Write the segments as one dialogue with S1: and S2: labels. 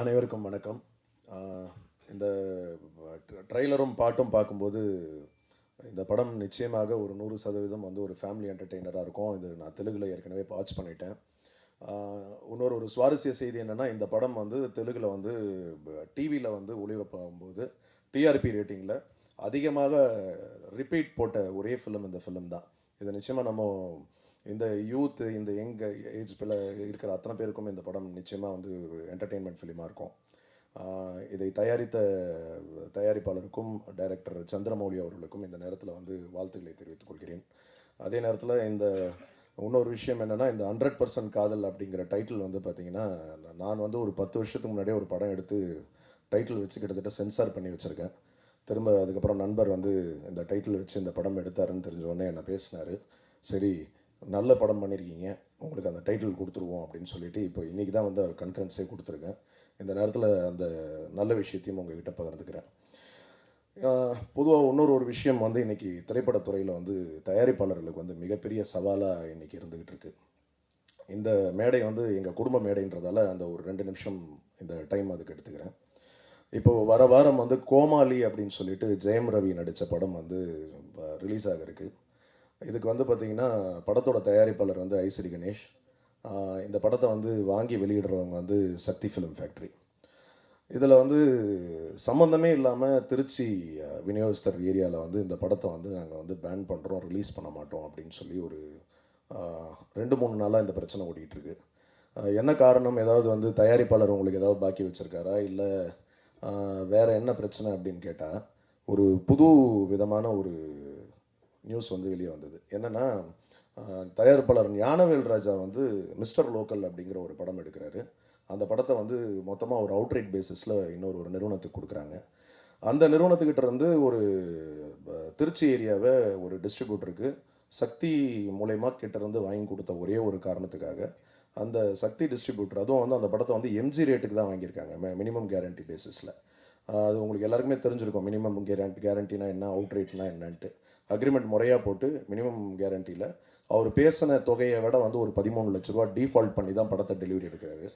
S1: அனைவருக்கும் வணக்கம். இந்த ட்ரெய்லரும் பாட்டும் பார்க்கும்போது இந்த படம் நிச்சயமாக ஒரு நூறு சதவீதம் வந்து ஒரு ஃபேமிலி என்டர்டெய்னராக இருக்கும். இது நான் தெலுங்கில் ஏற்கனவே வாட்ச் பண்ணிட்டேன். இன்னொரு ஒரு சுவாரஸ்ய செய்தி என்னென்னா இந்த படம் வந்து தெலுங்கில் வந்து டிவியில் வந்து ஒளிபரப்பாகும்போது டிஆர்பி ரேட்டிங்கில் அதிகமாக ரிப்பீட் போட்ட ஒரே ஃபிலிம் இந்த ஃபிலிம் தான். இதை நிச்சயமாக நம்ம இந்த யூத் இந்த யங் ஏஜ் பிள்ளை இருக்கிற அத்தனை பேருக்கும் இந்த படம் நிச்சயமாக வந்து என்டர்டெயின்மெண்ட் ஃபிலிமாக இருக்கும். இதை தயாரித்த தயாரிப்பாளருக்கும் டைரக்டர் சந்திரமௌலி அவர்களுக்கும் இந்த நேரத்தில் வந்து வாழ்த்துக்களை தெரிவித்துக் கொள்கிறேன். அதே நேரத்தில் இந்த இன்னொரு விஷயம் என்னென்னா இந்த ஹண்ட்ரட் பர்சன்ட் காதல் அப்படிங்கிற டைட்டில் வந்து பார்த்தீங்கன்னா நான் வந்து ஒரு பத்து வருஷத்துக்கு முன்னாடியே ஒரு படம் எடுத்து டைட்டில் வச்சு கிட்டத்தட்ட சென்சார் பண்ணி வச்சுருக்கேன். திரும்ப அதுக்கப்புறம் நண்பர் வந்து இந்த டைட்டில் வச்சு இந்த படம் எடுத்தாருன்னு தெரிஞ்ச உடனே என்னை பேசினார். சரி நல்ல படம் பண்ணியிருக்கீங்க உங்களுக்கு அந்த டைட்டில் கொடுத்துருவோம் அப்படின்னு சொல்லிட்டு இப்போ இன்றைக்கி தான் வந்து அவர் கன்ஃபரன்ஸே கொடுத்துருக்கேன். இந்த நேரத்தில் அந்த நல்ல விஷயத்தையும் உங்ககிட்ட பகிர்ந்துக்கிறேன். பொதுவாக இன்னொரு ஒரு விஷயம் வந்து இன்றைக்கி திரைப்படத்துறையில் வந்து தயாரிப்பாளர்களுக்கு வந்து மிகப்பெரிய சவாலாக இன்றைக்கி இருந்துக்கிட்டு இருக்குது இந்த மேடை வந்து எங்கள் குடும்ப மேடைன்றதால அந்த ஒரு ரெண்டு நிமிஷம் இந்த டைம் அதுக்கு எடுத்துக்கிறேன். இப்போது வர வாரம் வந்து கோமாளி அப்படின்னு சொல்லிட்டு ஜெயம் ரவி நடித்த படம் வந்து ரிலீஸ் ஆகிருக்கு இதுக்கு வந்து பார்த்திங்கன்னா படத்தோட தயாரிப்பாளர் வந்து ஐஸ்வரி கணேஷ். இந்த படத்தை வந்து வாங்கி வெளியிடுறவங்க வந்து சக்தி ஃபிலிம் ஃபேக்ட்ரி இதில் வந்து சம்மந்தமே இல்லாமல் திருச்சி விநியோகஸ்தர் ஏரியாவில் வந்து இந்த படத்தை வந்து நாங்கள் வந்து பேன் பண்ணுறோம் ரிலீஸ் பண்ண மாட்டோம் அப்படின்னு சொல்லி ஒரு ரெண்டு மூணு நாளாக இந்த பிரச்சனை ஓடிட்டு என்ன காரணம்? ஏதாவது வந்து தயாரிப்பாளர் உங்களுக்கு ஏதாவது பாக்கி வச்சுருக்காரா? இல்லை வேறு என்ன பிரச்சனை அப்படின்னு கேட்டால் ஒரு புது விதமான ஒரு நியூஸ் வந்து வெளியே வந்தது. என்னென்னா தயாரிப்பாளர் ஞானவேல் ராஜா வந்து மிஸ்டர் லோக்கல் அப்படிங்கிற ஒரு படம் எடுக்கிறாரு. அந்த படத்தை வந்து மொத்தமாக ஒரு அவுட்ரைட் பேசிஸில் இன்னொரு ஒரு நிறுவனத்துக்கு கொடுக்குறாங்க. அந்த நிறுவனத்துக்கிட்ட இருந்து ஒரு திருச்சி ஏரியாவை ஒரு டிஸ்ட்ரிபியூட்டருக்கு சக்தி மூலயமா கிட்டேருந்து வாங்கி கொடுத்த ஒரே ஒரு காரணத்துக்காக அந்த சக்தி டிஸ்ட்ரிபியூட்டர் அதுவும் வந்து அந்த படத்தை வந்து எம்ஜி ரேட்டுக்கு தான் வாங்கியிருக்காங்க மினிமம் கேரண்டி பேசிஸில் அது உங்களுக்கு எல்லாருக்குமே தெரிஞ்சிருக்கும் மினிமம் கேரண்டி கேரண்டினா என்ன அவுட் ரேட்னா என்னன்ட்டு. அக்ரிமெண்ட் முறையாக போட்டு மினிமம் கேரண்டியில் அவர் பேசின தொகையை விட வந்து ஒரு பதிமூணு லட்ச ரூபா டீஃபால்ட் பண்ணி தான் படத்தை டெலிவரி எடுக்கிறாரு.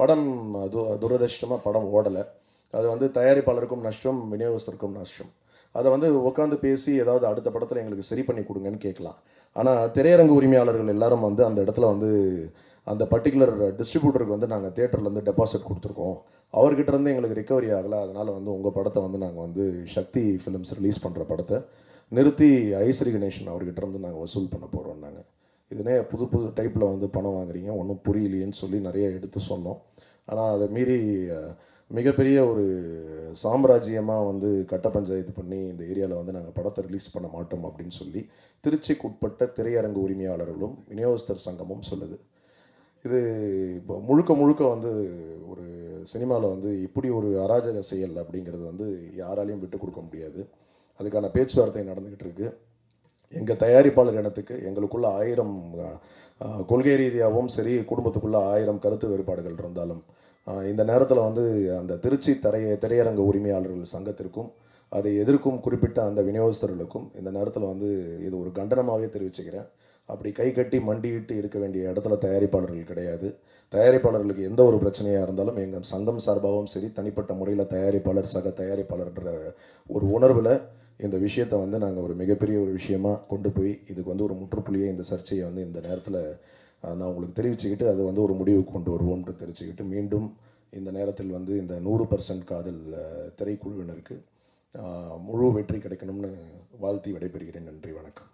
S1: படம் து துரதிருஷ்டமாக படம் ஓடலை. அது வந்து தயாரிப்பாளருக்கும் நஷ்டம் விநியோகஸ்தருக்கும் நஷ்டம். அதை வந்து உட்காந்து பேசி ஏதாவது அடுத்த படத்தில் எங்களுக்கு சரி பண்ணி கொடுங்கன்னு கேட்கலாம். ஆனால் திரையரங்கு உரிமையாளர்கள் எல்லாரும் வந்து அந்த இடத்துல வந்து அந்த பர்டிகுலர் டிஸ்ட்ரிபியூட்டருக்கு வந்து நாங்கள் தேட்டர்லேருந்து டெபாசிட் கொடுத்துருக்கோம். அவர்கிட்ட இருந்து எங்களுக்கு ரிக்கவரி ஆகலை. அதனால் வந்து உங்கள் படத்தை வந்து நாங்கள் வந்து சக்தி ஃபிலிம்ஸ் ரிலீஸ் பண்ணுற படத்தை நிறுத்தி ஐஸ்வரி கணேசன் அவர்கிட்ட இருந்து நாங்கள் வசூல் பண்ண போகிறோம் நாங்கள் இதுனே புது புது டைப்பில் வந்து பணம் வாங்குறீங்க. ஒன்றும் புரியலையேன்னு சொல்லி நிறைய எடுத்து சொன்னோம். ஆனால் அதை மீறி மிகப்பெரிய ஒரு சாம்ராஜ்யமாக வந்து கட்ட பஞ்சாயத்து பண்ணி இந்த ஏரியாவில் வந்து நாங்கள் படத்தை ரிலீஸ் பண்ண மாட்டோம் அப்படின்னு சொல்லி திருச்சிக்கு உட்பட்ட திரையரங்கு உரிமையாளர்களும் விநியோகஸ்தர் சங்கமும் சொல்லுது. இது இப்போ முழுக்க முழுக்க வந்து ஒரு சினிமாவில் வந்து இப்படி ஒரு அராஜக செயல் அப்படிங்கிறது வந்து யாராலையும் விட்டு கொடுக்க முடியாது. அதுக்கான பேச்சுவார்த்தை நடந்துக்கிட்டு இருக்கு எங்கள் தயாரிப்பாளர் இனத்துக்கு எங்களுக்குள்ள ஆயிரம் கொள்கை ரீதியாகவும் சரி குடும்பத்துக்குள்ள ஆயிரம் கருத்து வேறுபாடுகள் இருந்தாலும் இந்த நேரத்தில் வந்து அந்த திருச்சி திரைய திரையரங்க உரிமையாளர்கள் சங்கத்திற்கும் அதை எதிர்க்கும் குறிப்பிட்ட அந்த விநியோகஸ்தர்களுக்கும் இந்த நேரத்தில் வந்து இது ஒரு கண்டனமாகவே தெரிவிச்சுக்கிறேன். அப்படி கை கட்டி மண்டியிட்டு இருக்க வேண்டிய இடத்துல தயாரிப்பாளர்கள் கிடையாது. தயாரிப்பாளர்களுக்கு எந்த ஒரு பிரச்சனையாக இருந்தாலும் எங்கள் சங்கம் சார்பாகவும் சரி தனிப்பட்ட முறையில் தயாரிப்பாளர் சக தயாரிப்பாளர்ன்ற ஒரு உணர்வில் இந்த விஷயத்தை வந்து நாங்கள் ஒரு மிகப்பெரிய ஒரு விஷயமா கொண்டு போய் இதுக்கு வந்து ஒரு முற்றுப்புள்ளியை இந்த சர்ச்சையை வந்து இந்த நேரத்தில் நான் உங்களுக்கு தெரிவிச்சுக்கிட்டு அதை வந்து ஒரு முடிவுக்கு கொண்டு வருவோம்னு தெரிவிச்சுக்கிட்டு மீண்டும் இந்த நேரத்தில் வந்து இந்த நூறு பர்சன்ட் காதல் திரைக்குழுவினருக்கு முழு வெற்றி கிடைக்கணும்னு வாழ்த்தி விடைபெறுகிறேன். நன்றி வணக்கம்.